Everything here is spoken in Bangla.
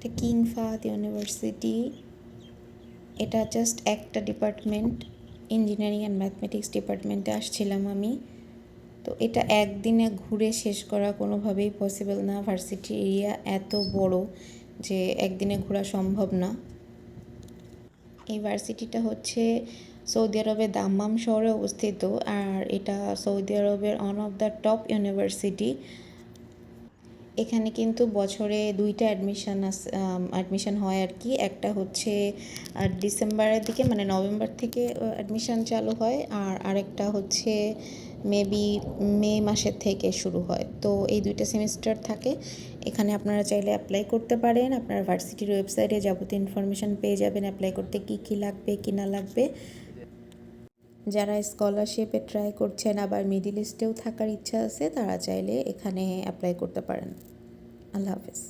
এটা কিং ফাহাদ ইউনিভার্সিটি। এটা জাস্ট একটা ডিপার্টমেন্ট ইঞ্জিনিয়ারিং অ্যান্ড ম্যাথমেটিক্স ডিপার্টমেন্টে আসছিলাম আমি। তো এটা একদিনে ঘুরে শেষ করা কোনোভাবেই পসিবল না। ভার্সিটি এরিয়া এত বড় যে একদিনে ঘোরা সম্ভব না। এই ভার্সিটিটা হচ্ছে সৌদি আরবের দাম্মাম শহরে অবস্থিত। আর এটা সৌদি আরবের one of the top university এখানে কিন্তু বছরে দুইটা অ্যাডমিশন অ্যাডমিশন হয় আর কি একটা হচ্ছে ডিসেম্বরের দিকে মানে নভেম্বর থেকে অ্যাডমিশন চালু হয়। আর আরেকটা হচ্ছে মেবি মে মাসের থেকে শুরু হয়। তো এই দুইটা সেমিস্টার থাকে। এখানে আপনারা চাইলে অ্যাপ্লাই করতে পারেন। আপনারা ভার্সিটির ওয়েবসাইটে যাবতীয় ইনফরমেশন পেয়ে যাবেন অ্যাপ্লাই করতে কী কী লাগবে, কী না লাগবে। যারা স্কলারশিপে ট্রাই করছেন, আবার মিডিল ইস্টেও থাকার ইচ্ছা আছে, তারা চাইলে এখানে অ্যাপ্লাই করতে পারেন। আল্লাহ হাফেজ